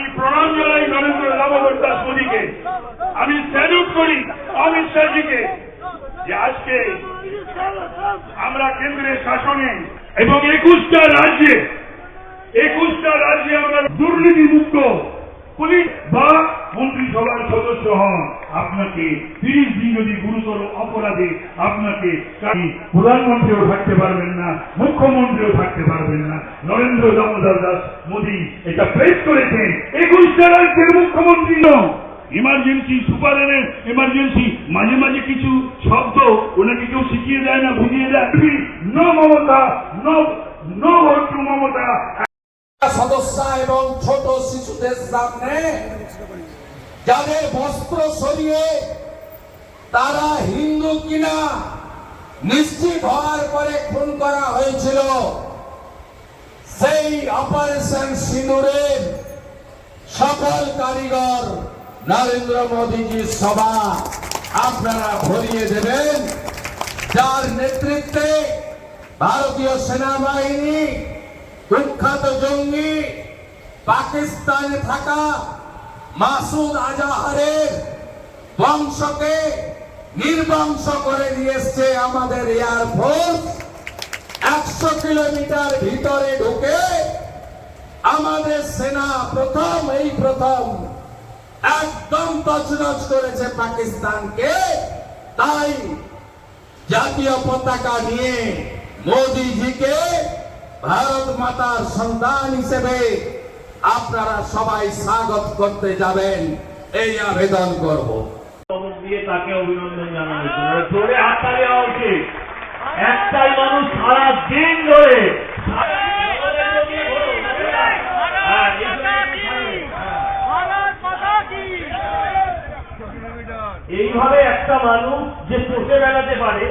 আমি প্রণাম জানাই নরেন্দ্র দামোদর দাস মোদীকে। আমি স্যালুট করি অমিত শাহজিকে যে আজকে আমরা কেন্দ্রের শাসনে এবং একুশটা রাজ্যে একুশটা রাজ্যে আমরা দুর্নীতি তিরিশ দিন যদি গুরুতর অপরাধে আপনাকে প্রধানমন্ত্রীও থাকতে পারবেন না, মুখ্যমন্ত্রীও থাকতে পারবেন না। নরেন্দ্র দামোদর দাস মোদী এটা প্রেস করেছেন, একুশটা রাজ্যের মুখ্যমন্ত্রী। ইমার্জেন্সি সুপার এমার্জেন্সি মাঝে মাঝে কিছু শব্দ, ওনাকে কেউ শিখিয়ে দেয় না, বুঝিয়ে দেয়। ন মমতা, নো নো মমতা। সদস্য এবং ছোট শিশুদের সামনে যাদের বস্ত্র সরিয়ে তারা হিন্দু কিনা নিশ্চিত হওয়ার পরে খুন করা হয়েছিল। সেই অপারেশন সিঁদুরের সফল কারিগর নরেন্দ্র মোদীজির সভা আপনারা ভরিয়ে দেবেন। যার নেতৃত্বে ভারতীয় সেনাবাহিনী কুখ্যাত জঙ্গি পাকিস্তানে থাকা মাসুদ আজাহারের বংশকে নির্বংশ করে দিয়েছে আমাদের এয়ারফোর্স একশো কিলোমিটার ভিতরে ঢুকে আমাদের সেনা প্রথম, এই প্রথম একদম তছনছ করেছে পাকিস্তানকে। তাই জাতীয় পতাকা নিয়ে মোদিজিকে ভারত মাতার সন্তান হিসেবে আপনারা সবাই স্বাগত করতে যাবেন। এই আবেদন করব। দিয়ে তাকে অভিনন্দন একটাই মানুষ সারা দিন ধরে এইভাবে একটা মানুষ যে চোখে বেড়াতে পারে